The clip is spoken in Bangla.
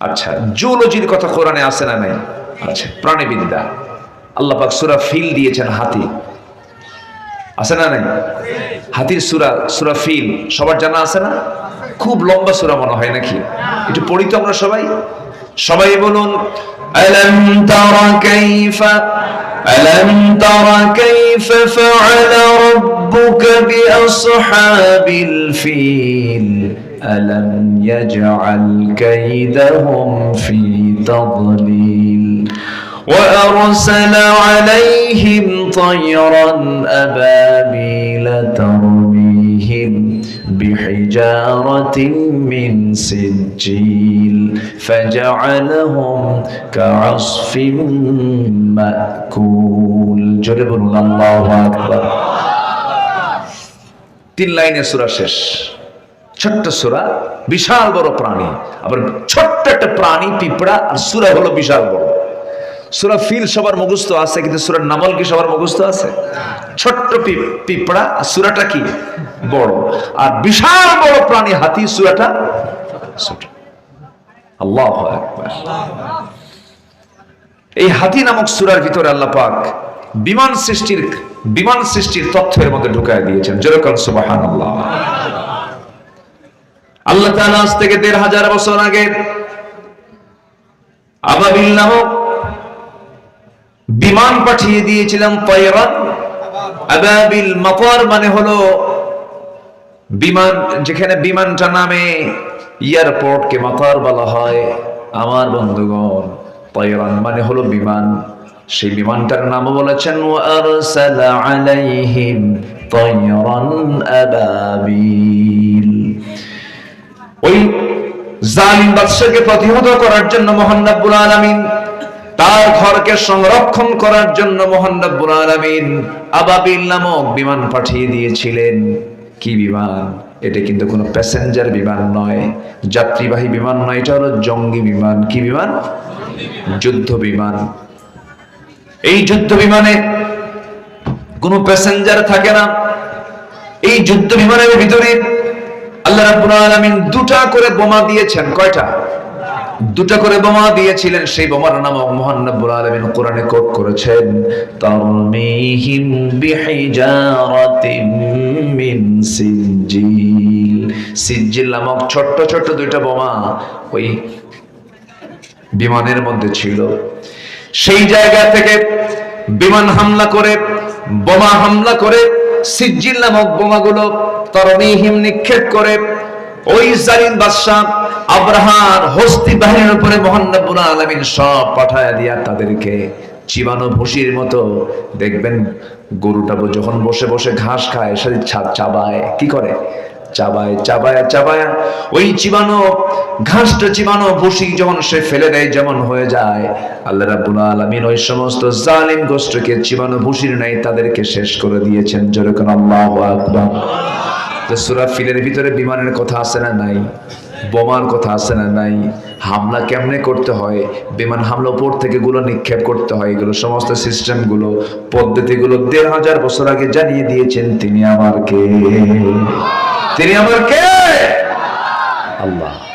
আচ্ছা জুলজির কথা কোরআনে আছে না নাই আচ্ছা প্রাণীবিদ্যা আল্লাহ পাক সূরা ফিল দিয়েছেন হাতি আছে না নাই হাতির সূরা সূরা ফিল সবার জানা আছে না খুব লম্বা সূরা মনে হয় নাকি একটু পড়ি তো আমরা সবাই সবাই বলুন ألم تر كيف ألم تر كيف فعل ربك بأصحاب الفيل ألم يجعل كيدهم في تضليل وأرسل عليهم طيرا أبابيل ترميهم بحجارة من سجيل فجعلهم كعصف مأكول جرب الله أكبر তিন লাইনের সুরা শেষ ছোট্ট সুরা, বিশাল বড় প্রাণী। আবার ছোট্ট একটা প্রাণী, পিঁপড়া, আর সুরা হলো বিশাল বড়। সুরা ফিল সবার মুখস্থ আছে, কিন্তু সুরার নামল কি সবার মুখস্থ আছে? ছোট্ট পিঁপড়া, আর সুরাটা কি? বড়। আর বিশাল বড় প্রাণী হাতি, সুরাটা আল্লাহ এই হাতি নামক সুরার ভিতরে আল্লাহ পাক বিমান সৃষ্টির বিমান সৃষ্টির তথ্যের মধ্যে ঢুকায় দিয়েছেন। যেরকম সুবাহান আল্লাহ আল্লাহ তাআলা আজ থেকে দেড় হাজার বছর আগে আবাবিল নামক বিমান পাঠিয়ে দিয়েছিলাম তয়রান আবাবিল মাতার মানে হলো বিমান, যেখানে বিমানটা নামে এয়ারপোর্টকে মাতার বলা হয়। আমার বন্ধুগণ তয়রান মানে হলো বিমান। সেই বিমানটার নামও বলেছেন আলাইহিম আবাবিল। ওই জালিম বাদশাকে প্রতিহত করার জন্য মহান রাব্বুল আলামিন, তার ঘরকে সংরক্ষণ করার জন্য মহান রাব্বুল আলামিন আবাবিল নামক বিমান পাঠিয়ে দিয়েছিলেন। কি বিমান? এটা কিন্তু কোনো প্যাসেঞ্জার বিমান নয়, যাত্রীবাহী বিমান নয়, এটা হলো জঙ্গি বিমান। কি বিমান? যুদ্ধ বিমান। এই যুদ্ধ বিমানে কোনো প্যাসেঞ্জার থাকে না। এই যুদ্ধ বিমানের ভিতরে আল্লাহ রাব্বুল আলামিন দুটা করে বোমা দিয়েছেন, কয়টা? দুটা করে বোমা দিয়েছিলেন, সেই বোমার নাম মহান রব্বুল আলামিন কোরআনে কোট করেছেন তারমিহিম বিহিজারাতিন মিন সিজিল সিজিল নামক ছোট্ট ছোট্ট দুইটা বোমা ওই বিমানের মধ্যে ছিল। সেই জায়গা থেকে বিমান হামলা করে, বোমা হামলা করে সিজিল নামক বোমাগুলো তরমিহিম নিক্ষেপ করে ওই জালিম বাদশাহ আব্রাহার হস্তি বাহিনীর উপরে মোহান্নবুল আলমিন সব পাঠায় দিয়া তাদেরকে চিবানো ভুসির মতো দেখবেন গরুটা যখন বসে বসে ঘাস খায় সেদিন চাবায়, কি করে? চাবায় চাবায় চাবায়। ওই চিবানো ঘাসটা চিবানো ভুসি যখন সে ফেলে দেয়, যেমন হয়ে যায়, আল্লাহ রাব্বুল আলামিন ওই সমস্ত জালিম গোষ্ঠকে চিবানো ভুসির নাই তাদেরকে শেষ করে দিয়েছেন। যেরকম আল্লাহু আকবার। যে সূরা ফিলের ভিতরে বিমানের কথা আছে না নাই? বোমার কথা আছে না নাই? হামলা কেমনে করতে হয়? বিমান হামলা উপর থেকে গুলো নিক্ষেপ করতে হয়, এগুলো সমস্ত সিস্টেমগুলো পদ্ধতিগুলো দেড় হাজার বছর আগে জানিয়ে দিয়েছেন তিনি আমার কে তিনি আমার কে? আল্লাহ।